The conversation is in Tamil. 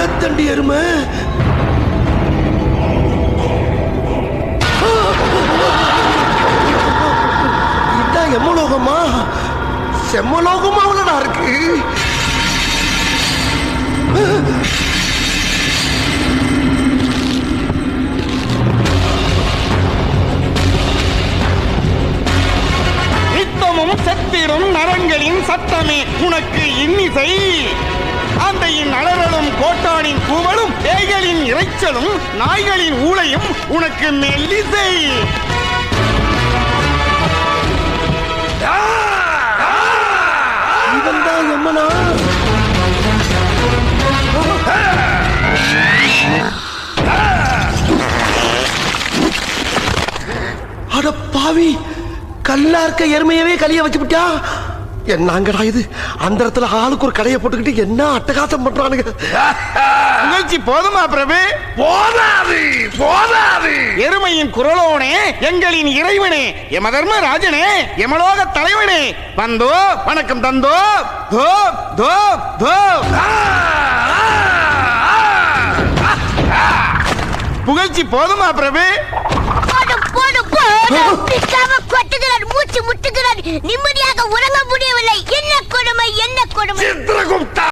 தண்டி எருமை இதான் எம்மலோகமா செம்மலோகமா அவ்வளோடா இருக்கு. நித்தமும் நரங்களின் சத்தமே உனக்கு இன்னிசை. அந்த அலறலும் கோட்டானின் கூவலும் பேய்களின் இரைச்சலும் நாய்களின் ஊளையும் உனக்கு மெல்லிசை. எம்மனா? அட பாவி கல்லா இருக்க எருமையவே கலிய வச்சு விட்டா என்னங்கடா இது? அந்த இடத்துல ஆளுக்கு ஒரு கடையை போட்டுக்கிட்டு என்ன அட்டகாசம் பண்றானுங்க? புகழ்ச்சி போதுமா பிரபு? போதாது போதாது. எருமையின் குரலோனே எங்களின் இறைவனே யமதர்ம ராஜனே யமலோக தலைவனே. வந்தோ வணக்கம் தந்தோ. தோ தோ தோ. புகழ்ச்சி போதுமா பிரபு? போடும் போடும் போடும்